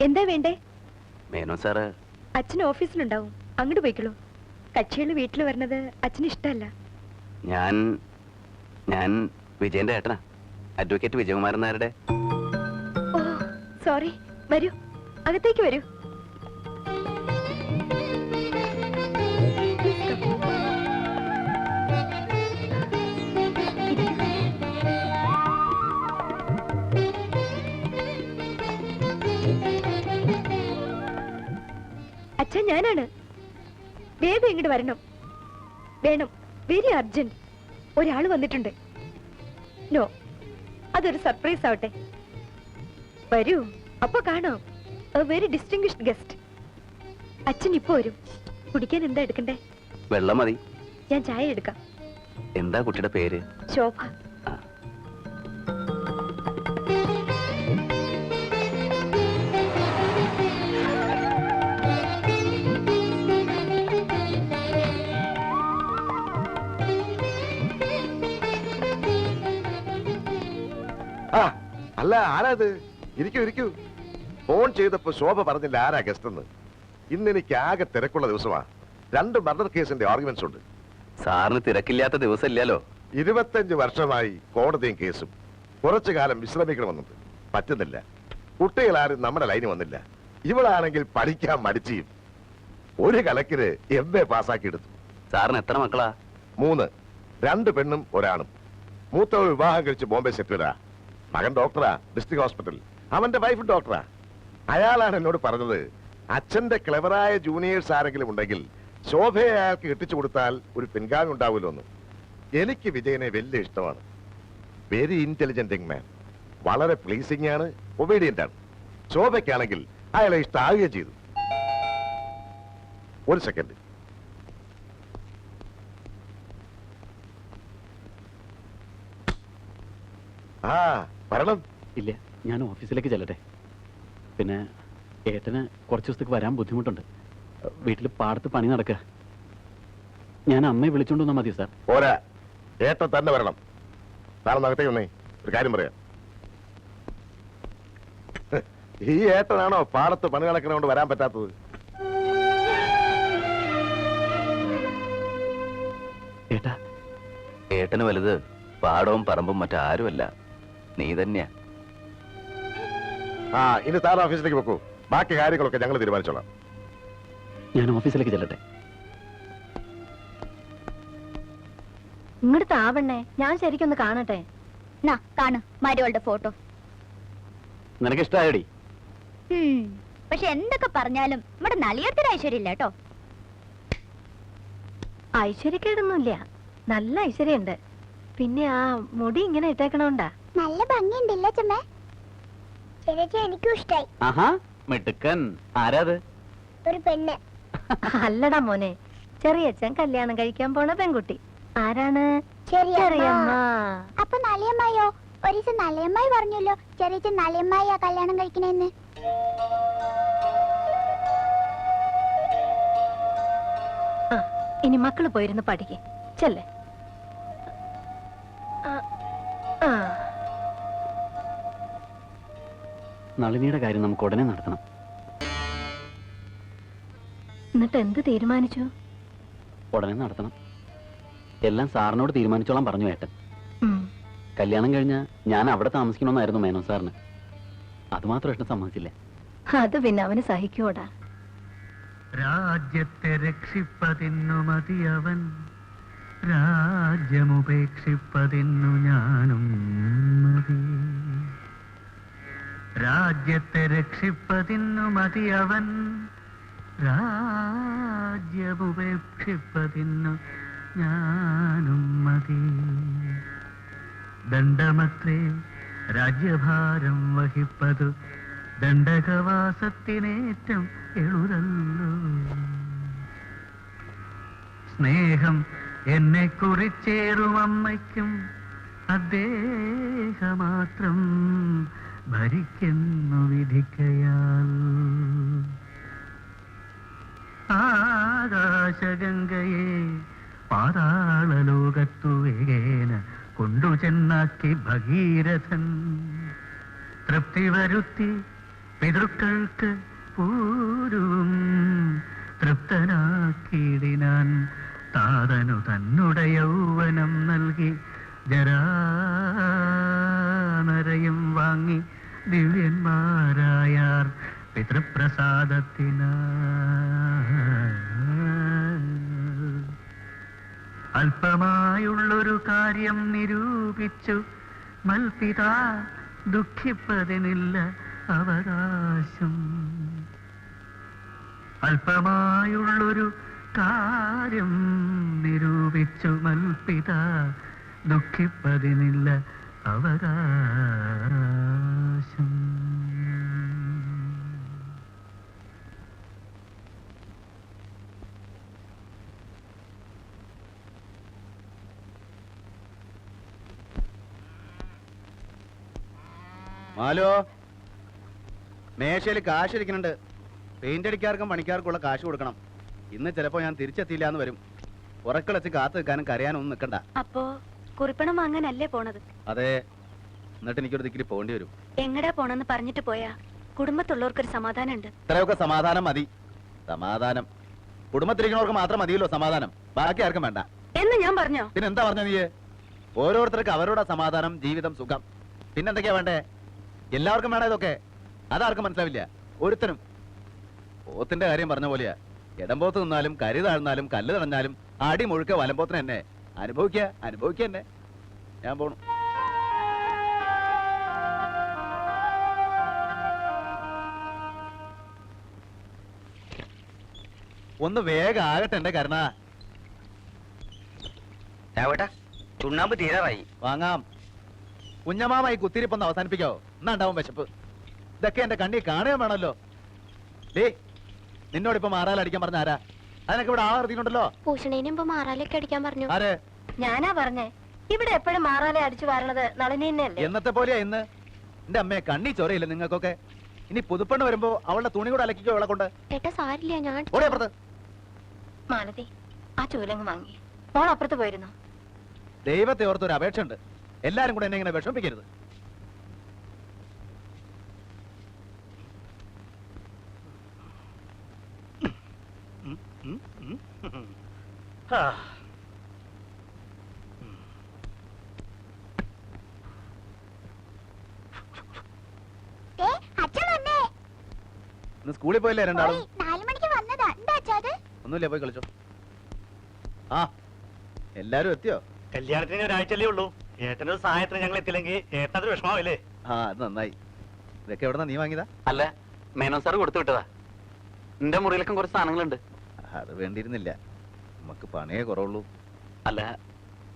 എന്താ വേണ്ടേ? മേനോ സാറ്. അച്ഛൻ ഓഫീസിലുണ്ടാവും. അങ്ങോട്ട് പോയിക്കോളൂ. കക്ഷികൾ വീട്ടിൽ വരണത് അച്ഛന് ഇഷ്ടമല്ല. ഞാൻ ഞാൻ വിജയന്റെ ഏട്ടനാ. അഡ്വക്കേറ്റ് വിജയകുമാരൻ നായരുടെ. Oh sorry. വരൂ. അകത്തേക്ക് വരൂ. അച്ഛൻ ഞാനാണ്. വേഗം ഇങ്ങോട്ട് വരണം. വേണം വെരി അർജന്റ് ഒരാൾ വന്നിട്ടുണ്ട്. നോ അതൊരു സർപ്രൈസ് ആവട്ടെ. വരൂ അപ്പൊ കാണാം. വെരി ഡിസ്റ്റിംഗ്വിഷ്ഡ് ഗസ്റ്റ് അച്ഛൻ ഇപ്പൊ വരും. കുടിക്കാൻ എന്താ എടുക്കണ്ടേ? വെള്ളം മതി. ഞാൻ ചായ എടുക്കാം. എന്താ കുട്ടിയുടെ പേര്? ശോഭ. അല്ല ആരാത് ഇരിക്കൂ ഇരിക്കൂ. ഫോൺ ചെയ്തപ്പോ ശോഭ പറഞ്ഞില്ല ആരാ ഗസ്റ്റ് എന്ന്. ഇന്ന് എനിക്ക് ആകെ തിരക്കുള്ള ദിവസമാ. രണ്ട് മർഡർ കേസിന്റെ ആർഗ്യുമെന്റ്സ് ഉണ്ട്. സാറിന് തിരക്കില്ലാത്ത ദിവസമില്ലല്ലോ. ഇരുപത്തഞ്ച് വർഷമായി കോടതിയും കേസും. കുറച്ചു കാലം വിശ്രമിക്കണമെന്നുണ്ട്. പറ്റുന്നില്ല. കുട്ടികളാരും നമ്മുടെ ലൈന് വന്നില്ല. ഇവളാണെങ്കിൽ പഠിക്കാൻ മടിച്ചു ഒരു കലക്കിന് എം എ പാസ്സാക്കി എടുത്തു സാറിന് എത്ര മക്കളാ? മൂന്ന്. രണ്ട് പെണ്ണും ഒരാണും. മൂത്തവൾ വിവാഹം കഴിച്ച് ബോംബെ സെറ്റിലറാ. മകൻ ഡോക്ടറാ ഡിസ്ട്രിക്ട് ഹോസ്പിറ്റൽ. അവന്റെ വൈഫ് ഡോക്ടറാ. അയാളാണ് എന്നോട് പറഞ്ഞത് അച്ഛന്റെ ക്ലെവറായ ജൂനിയേഴ്സ് ആരെങ്കിലും ഉണ്ടെങ്കിൽ ശോഭയെ അയാൾക്ക് കെട്ടിച്ചു കൊടുത്താൽ ഒരു പിൻഗാമി ഉണ്ടാവുമല്ലോ എന്ന്. എനിക്ക് വിജയനെ വലിയ ഇഷ്ടമാണ്. വെരി ഇന്റലിജന്റ് മാൻ വളരെ പ്ലീസിംഗ് ആണ് ഒബീഡിയന്റ് ആണ്. ശോഭയ്ക്കാണെങ്കിൽ അയാളെ ഇഷ്ടമാവുകയും ചെയ്തു. ഒരു സെക്കൻഡ് ആ വരണം ഇല്ല ഞാൻ ഓഫീസിലേക്ക് ചെല്ലട്ടെ. പിന്നെ ഏട്ടന് കുറച്ച് ദിവസത്തേക്ക് വരാൻ ബുദ്ധിമുട്ടുണ്ട്. വീട്ടിൽ പാടത്ത് പണി നടക്കുക. ഞാൻ അമ്മയെ വിളിച്ചോണ്ട് വന്നാൽ മതി സാർ. പോരാ. ഏട്ട തന്നെ വരണം. നാളെ നകത്തേക്ക് വന്നേ. ഒരു കാര്യം പറയാം. ഈ ഏട്ടനാണോ പാടത്ത് പണി നടക്കുന്നതുകൊണ്ട് വരാൻ പറ്റാത്തത്? ഏട്ടാ. ഏട്ടന് വലുത് പാടവും പറമ്പും മറ്റാരുമല്ല. നീ തന്നെയാ. ആ ഇനി സാർ ഓഫീസിലേക്ക് വെക്കൂ ബാക്കി കാര്യങ്ങളൊക്കെ ഞങ്ങൾ തീരുമാനിച്ചോളാം. ഞാൻ ഓഫീസിലേക്ക് ചെല്ലട്ടെ. ഇങ്ങോട്ട് താവണ്ണേ ഞാൻ ശരിക്കൊന്ന് കാണട്ടെ. നാ കാണു. മരുവളുടെ ഫോട്ടോ. നിനക്ക് ഇഷ്ടമായോടി ഹും, പക്ഷെ എന്തൊക്കെ പറഞ്ഞാലും നമ്മുടെ നളിയത്തിന് ഐശ്വര്യം ഇല്ല കേട്ടോ. ഐശ്വര്യക്കേടൊന്നുമില്ല. നല്ല ഐശ്വര്യമുണ്ട് പിന്നെ ആ മുടി ഇങ്ങനെ ഇട്ടേക്കണോണ്ടാ? നല്ല ഭംഗിയുണ്ടല്ലോ ചമ്മ ചേച്ചി എനിക്കും ഇഷ്ടായി. ആഹാ മിടുക്കൻ. ആരാത് ഒരു പെണ്ണ്. അല്ലടാ മോനെ ചെറിയച്ഛൻ കല്യാണം കഴിക്കാൻ പോണ പെൺകുട്ടി. ആരാണ്? ചെറിയമ്മ. അപ്പൊ നളിയമ്മായോ? ഒരു ദിവസം നളിയമ്മായി പറഞ്ഞല്ലോ ചെറിയ നളിയമ്മായിയാ കല്യാണം കഴിക്കണേന്ന്. ആ, ഇനി മക്കൾ പോയിരുന്ന് പഠിക്കേ. ചെല്ലേ. നളിനിയുടെ കാര്യം നമുക്ക് ഉടനെ നടത്തണം. എന്നിട്ട് എന്ത് തീരുമാനിച്ചു? ഉടനെ നടത്തണം. എല്ലാം സാറിനോട് തീരുമാനിച്ചോളാം പറഞ്ഞു ഏട്ടൻ. കല്യാണം കഴിഞ്ഞാൽ ഞാൻ അവിടെ താമസിക്കണമെന്നായിരുന്നു മേനോ സാറിന്. അതുമാത്രം ഏട്ടൻ സമ്മതിച്ചില്ല. അത് പിന്നെ അവന് സഹിക്കൂടാ. രാജ്യത്തെ രക്ഷിപ്പതിന്നു മതിയവൻ. രാജ്യമുപേക്ഷിപ്പതിന്നു ഞാനും മതി. രാജ്യത്തെ രക്ഷിപ്പതിന്നു മതി അവൻ രാജ്യമുപേക്ഷിപ്പതിന്നു ഞാനും മതി. ദണ്ഡമത്രേ രാജ്യഭാരം വഹിപ്പതു ദണ്ഡകവാസത്തിനേറ്റം എഴുതല്ലു സ്നേഹം എന്നെ കുറിച്ചേറും അമ്മയ്ക്കും അദ്ദേഹമാത്രം ഭരിക്കുന്നു വിധിക്കയാൽ. ആകാശഗംഗയെ പാതാളലോകത്തു വേഗേന കൊണ്ടു ചെന്നാക്കി ഭഗീരഥൻ. തൃപ്തി വരുത്തി പിതൃക്കൾക്ക് പൂരും തൃപ്തനാക്കിയിടിനാൻ താതനു തന്നുടയൗവനം നൽകി ജരാനരയും പിതൃപ്രസാദത്തിനാ അല്പമായുള്ളൊരു കാര്യം നിരൂപിച്ചു. മൽപിത ദുഃഖിപ്പതിനില്ല അവകാശം. അല്പമായുള്ളൊരു കാര്യം നിരൂപിച്ചു. മൽപിത ദുഃഖിപ്പതിനില്ല അവകാശം. മാലോ മേശയിൽ കാശ് ഇരിക്കുന്നുണ്ട് പെയിന്റ് അടിക്കാർക്കും പണിക്കാർക്കുള്ള കാശ് കൊടുക്കണം. ഇന്ന് ചിലപ്പോ ഞാൻ തിരിച്ചെത്തിയില്ല എന്ന് വരും. ഉറക്കളച്ച് കാത്തു നിൽക്കാനും കരയാനും ഒന്നും നിൽക്കണ്ട. അപ്പോ കുറിപ്പണം വാങ്ങാനല്ലേ പോണത്? അതെ. എന്നിട്ട് എനിക്കൊരു ദിക്കിൽ പോണ്ടി വരും. എങ്ങടാ പോണെന്ന് പറഞ്ഞിട്ട് പോയാ? കുടുംബത്തുള്ളവർക്കൊരു സമാധാനം ഉണ്ട് ഇത്രയൊക്കെ സമാധാനം മതി. സമാധാനം. കുടുംബത്തിരിക്കുന്നവർക്ക് മാത്രം മതിയല്ലോ സമാധാനം. ബാക്കി ആർക്കും വേണ്ട. എന്ന് ഞാൻ പറഞ്ഞോ? പിന്നെന്താ പറഞ്ഞ നീ ഓരോരുത്തർക്ക് അവരുടെ സമാധാനം ജീവിതം സുഖം. പിന്നെന്തൊക്കെയാ വേണ്ടേ? എല്ലാവർക്കും വേണം ഇതൊക്കെ. അതാർക്കും മനസ്സിലാവില്ല. ഒരുത്തനും. പോത്തിന്റെ കാര്യം പറഞ്ഞ പോലെയാ. ഇടംപോത്ത് നിന്നാലും കരി താഴ്ന്നാലും കല്ല് തടഞ്ഞാലും അടി മുഴുക്ക വലമ്പോത്തിന് എന്നെ. അനുഭവിക്കുക അനുഭവിക്കുക എന്നെ. ഞാൻ പോണു. ഒന്ന് വേഗം ആകട്ടെ എന്റെ കരുണ. ചുണ്ണാമ്പ് തീരാറായി. വാങ്ങാം. കുഞ്ഞമാമായി കുത്തിരിപ്പൊന്ന് അവസാനിപ്പിക്കോ എന്നാ ഉണ്ടാവും വിശപ്പ്. ഇതൊക്കെ എന്റെ കണ്ണി കാണുകയും വേണമല്ലോ. ഡേ നിന്നോട് ഇപ്പൊ മാറാലടിക്കാൻ പറഞ്ഞ ആരാ? അതിനൊക്കെ ഇവിടെ ആവർത്തിയിട്ടുണ്ടല്ലോ പൂഷണേനും ഇപ്പൊ മാറാലൊക്കെ അടിക്കാൻ പറഞ്ഞു. ആര്? ഞാനാ പറഞ്ഞേ. ഇവിടെ എപ്പോഴും മാറാലെ അടിച്ചു വാരണത് നളിനി തന്നെയല്ലേ എന്നത്തെ പോലെയാ ഇന്ന്. എന്റെ അമ്മയെ കണ്ണി ചൊരയില്ല നിങ്ങൾക്കൊക്കെ? ഇനി പുതുപ്പെണ്ണ് വരുമ്പോ അവളുടെ തുണി കൂടെ അലക്കിക്കോ അവളെ കൊണ്ട്. ഏട്ടാ സാരില്ല ഞാൻ ഓടി അപ്പുറത്ത്. മാലതി ആ ചൂലങ്ങ് വാങ്ങി. മോൾ അപ്പുറത്ത് പോയിരുന്നു. ദൈവത്തെ ഓർത്തൊരു അപേക്ഷ ഉണ്ട് എല്ലാരും കൂടെ എന്നെ ഇങ്ങനെ വിഷമിപ്പിക്കരുത്. സ്കൂളിൽ പോയില്ലേ രണ്ടാളും? ഒന്നുമില്ല പോയി കളിച്ചോ. ആ എല്ലാരും എത്തിയോ? കല്യാണത്തിന് ഒരാഴ്ചയല്ലേ ഉള്ളൂ. ഏട്ടന്റെ സഹായത്തിന് ഞങ്ങൾ എത്തില്ലെങ്കിൽ വിഷമാവില്ലേ ആ അത് നന്നായി. ഇതൊക്കെ എവിടെ നീ വാങ്ങിയതാ? അല്ല മേനോൻ സാർ കൊടുത്തു വിട്ടതാ. നിന്റെ മുറിയിലൊക്കെ കുറച്ച് സാധനങ്ങളുണ്ട്. അത് വേണ്ടിയിരുന്നില്ല. നമുക്ക് പണയേ കുറവുള്ളൂ. അല്ല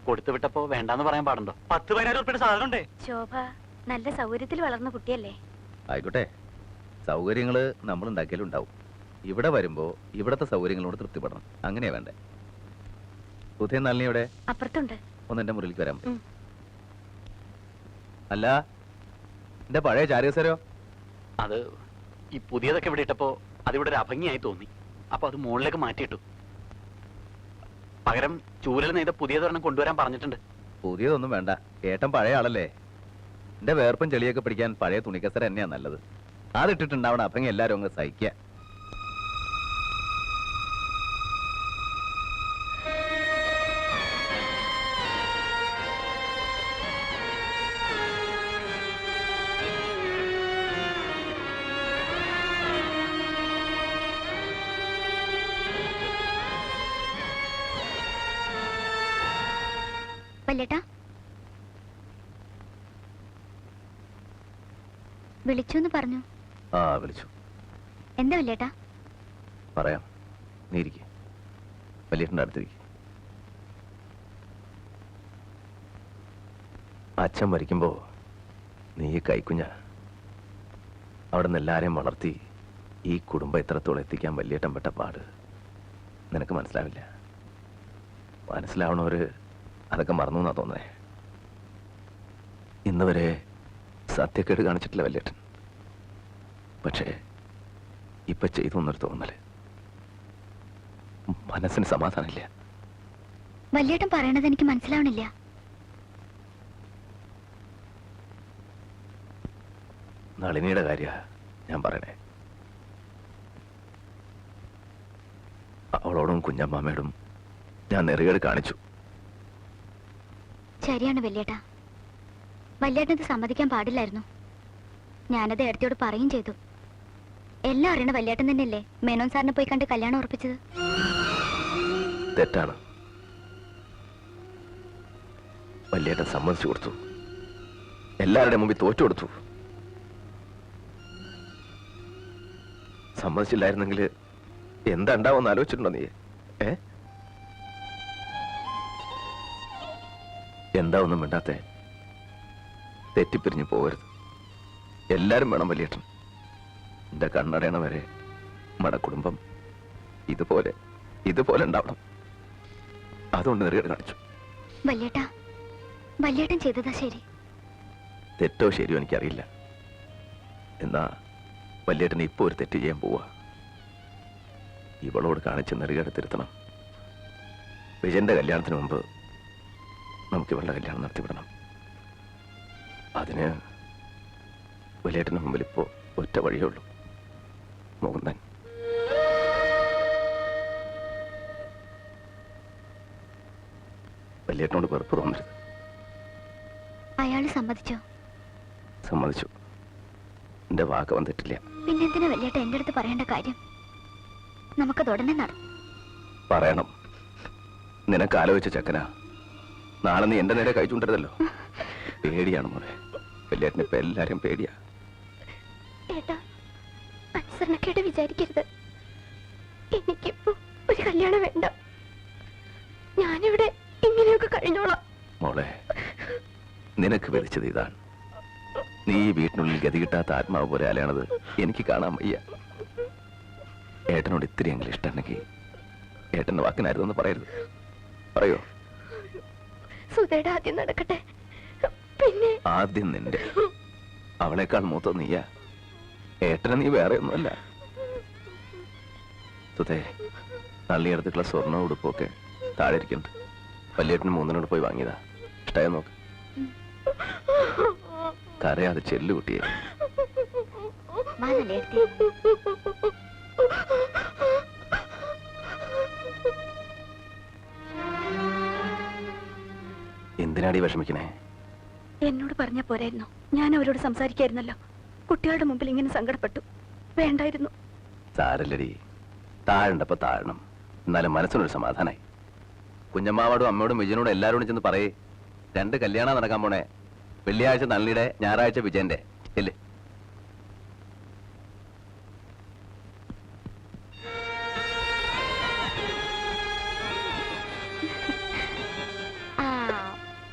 കൊടുത്തു വിട്ടപ്പോ വേണ്ടാന്ന് പറയാൻ പാടുണ്ടോ? പത്ത് പതിനായിരം ഉറുപ്പിയുടെ സാധനം ഉണ്ടേ ശോഭ നല്ല സൗകര്യത്തിൽ വളർന്ന കുട്ടിയല്ലേ? ആയിക്കോട്ടെ. സൗകര്യങ്ങൾ നമ്മൾ ഉണ്ടാക്കിയാലുണ്ടാവും ഇവിടെ വരുമ്പോ ഇവിടത്തെ സൗകര്യങ്ങളോട് തൃപ്തിപ്പെടണം. അങ്ങനെയാ വേണ്ടേ. പുതിയ നളിനി ഇവിടെ അപ്പുറത്തുണ്ട്. ഒന്ന് എന്റെ മുറിയിലേക്ക് വരാൻ ഉം. അല്ല എന്റെ പഴയ ചാരികസരോ അത് ഈ പുതിയതൊക്കെ ഇവിടെ ഇട്ടപ്പോ അതിവിടെ ഒരു അഭംഗിയായി തോന്നി. അപ്പൊ അത് മുകളിലേക്ക് മാറ്റിയിട്ടു. പകരം ചൂരൽ നെയ്ത പുതിയതൊരെണ്ണം കൊണ്ടുവരാൻ പറഞ്ഞിട്ടുണ്ട്. പുതിയതൊന്നും വേണ്ട. ഏട്ടൻ പഴയ ആളല്ലേ. എന്റെ വേർപ്പും ചെളിയൊക്കെ പിടിക്കാൻ പഴയ തുണിക്കസര തന്നെയാ നല്ലത്. അതിട്ടിട്ടുണ്ടാവണം അഭംഗി എല്ലാരും അങ്ങ് സഹിക്കുക വിളിച്ചു എന്ന് പറഞ്ഞു. ആ വിളിച്ചു. എന്താ വല്യേട്ടാ? പറയാം. നീ ഇരിക്കേ. വല്യേട്ടന്റെ അടുത്തിരിക്കും. അച്ഛൻ മരിക്കുമ്പോൾ നീ കൈക്കുഞ്ഞ അവിടെ നിന്ന് എല്ലാരെയും വളർത്തി ഈ കുടുംബം ഇത്രത്തോളം എത്തിക്കാൻ വലിയേട്ടൻ പെട്ട പാട് നിനക്ക് മനസ്സിലാവില്ല. മനസ്സിലാവണവര് അതൊക്കെ മറന്നു എന്നാ തോന്നേ ഇന്ന് വരെ സത്യക്കേട് കാണിച്ചിട്ടില്ല വല്യേട്ടൻ. പക്ഷേ ഇപ്പൊ ചെയ്തു എന്നൊരു തോന്നൽ. മനസ്സിന് സമാധാനമില്ല. വല്യേട്ടൻ പറയണത് എനിക്ക് മനസ്സിലാവണില്ല. നളിനിയുടെ കാര്യ ഞാൻ പറയണേ. അവളോടും കുഞ്ഞമ്മാമ്മയോടും ഞാൻ നെറുകേട് കാണിച്ചു. ശരിയാണ് വല്യേട്ടാ. വല്യേട്ടനത് സമ്മതിക്കാൻ പാടില്ലായിരുന്നു. ഞാനത് ഏടത്തിയോട് പറയും ചെയ്തു. എല്ലാം അറിയണ വല്യേട്ടൻ തന്നെയല്ലേ മേനോൻ സാറിനെ പോയി കണ്ട് കല്യാണം ഉറപ്പിച്ചത്? തെറ്റാണ്. വല്യേട്ടൻ സമ്മതിച്ചു കൊടുത്തു. എല്ലാവരുടെ മുമ്പിൽ തോറ്റു കൊടുത്തു. സമ്മതിച്ചില്ലായിരുന്നെങ്കിൽ എന്താ ഉണ്ടാവുമെന്ന് ആലോചിച്ചിട്ടുണ്ടോ നീ? ഏ? എന്താ ഒന്നും മിണ്ടാത്തെ? തെറ്റിപ്പിരിഞ്ഞു പോകരുത്. എല്ലാരും വേണം വലിയേട്ടൻ. എന്റെ കണ്ണടയണ വരെ നമ്മുടെ കുടുംബം ഇതുപോലെ ഇതുപോലെ ഉണ്ടാവണം. അതുകൊണ്ട് നിറയെ കാണിച്ചു. വല്യേട്ടാ വല്യേട്ടൻ ചെയ്തതാ ശരി. തെറ്റോ ശരിയോ എനിക്കറിയില്ല. എന്നാ വല്യേട്ടന് ഇപ്പൊ ഒരു തെറ്റ് ചെയ്യാൻ പോവാ. ഇവളോട് കാണിച്ച് നെറുകേട് തിരുത്തണം. വിജയന്റെ കല്യാണത്തിന് മുമ്പ് നമുക്ക് ഇവളുടെ കല്യാണം നടത്തിവിടണം. അതിന് വലിയേട്ടന് മുമ്പിൽ ഇപ്പോ ഒറ്റ വഴിയേ ഉള്ളൂ. മോഹൻദാൻ വലിയേട്ടനോട് വെറുപ്പ് തോന്നരുത്. അയാൾ സമ്മതിച്ചോ? സമ്മതിച്ചു. എന്റെ വാക്ക് വന്നിട്ടില്ല. പിന്നെന്തിനാ വലിയേട്ട എന്റെ അടുത്ത് പറയേണ്ട കാര്യം? നമുക്കത് ഉടനെ നടക്കും പറയണം. നിനക്ക് ആലോചിച്ച ചക്കനാ. നാളെ നീ എന്റെ നേരെ കഴിച്ചുകൊണ്ടിരുന്നല്ലോ പേടിയാണ് മോനെ വലിയേട്ടന് ഇപ്പൊ എല്ലാരും പേടിയാ. ഏട്ടാ അനുസരണക്കേട് വിചാരിക്കരുത്. എനിക്കിപ്പോ ഒരു കല്യാണം വേണ്ട. ഞാനിവിടെ ഇങ്ങനെയൊക്കെ കഴിഞ്ഞോളാം. മോളെ നിനക്ക് വിധിച്ചത് ഇതാണ്. നീ ഈ വീട്ടിനുള്ളിൽ ഗതി കിട്ടാത്ത ആത്മാവ് പോലെ അലയണത് എനിക്ക് കാണാൻ വയ്യ. ഏട്ടനോട് ഇത്തിരിയെങ്കിലും ഇഷ്ടമുണ്ടെങ്കിൽ ഏട്ടന്റെ വാക്കിനായിരുന്നു പറയരുത്. പറയോ? സുധയുടെ ആദ്യം നടക്കട്ടെ. ആദ്യം നിന്റെ. അവളെക്കാൾ മൂത്ത നീയാ. ഏട്ടനെ നീ വേറെ ഒന്നുമല്ല സുധേ നള്ളിയെടുത്തിട്ടുള്ള സ്വർണ ഉടുപ്പൊക്കെ താഴെ ഇരിക്കുന്നുണ്ട് വലിയേട്ടന് മൂന്നിനോട് പോയി വാങ്ങിയതാ. ഇഷ്ടമായ നോക്ക്. കരയാതെ ചെല്ലു കുട്ടിയെ. എന്തിനാടി വിഷമിക്കണേ? എന്നോട് പറഞ്ഞ പോരായിരുന്നു. ഞാൻ അവരോട് സംസാരിക്കായിരുന്നല്ലോ. കുട്ടികളുടെ മുമ്പിൽ ഇങ്ങനെ സങ്കടപ്പെട്ടു. വേണ്ടായിരുന്നു. സാരല്ലടി. താഴണ്ടപ്പോ താഴണം. എന്നാലും മനസ്സിനൊരു സമാധാനായി. കുഞ്ഞമ്മാവോടും അമ്മയോടും വിജയനോടും എല്ലാവരോടും ചെന്ന് പറയേ. രണ്ട് കല്യാണം നടക്കാൻ പോണേ. വെള്ളിയാഴ്ച നള്ളിയുടെ ഞായറാഴ്ച വിജയന്റെ. ഇല്ലേ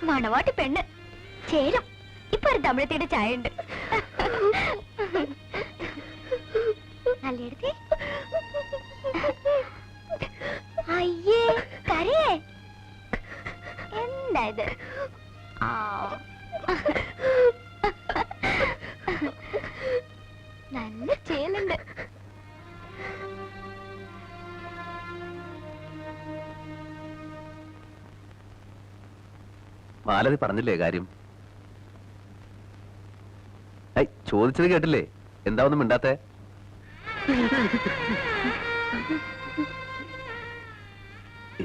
മണവാട്ടി പെണ്ണ്. ചേരും. ഇപ്പൊ ഒരു തമിഴത്തിയുടെ ചായ ഉണ്ട് നല്ലെടുത്തി അയ്യേ കരയേ. എന്താ ഇത്? നല്ല ചേലുണ്ട്. ബാലതി പറഞ്ഞില്ലേ കാര്യം? ചോദിച്ചത് കേട്ടില്ലേ? എന്താ ഒന്നും മിണ്ടാത്തെ?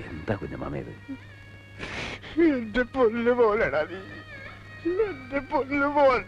എന്താ കുഞ്ഞമാമേത് എന്റെ പൊന്നു പോലെടാ നീ. എന്റെ പൊന്നു പോൽ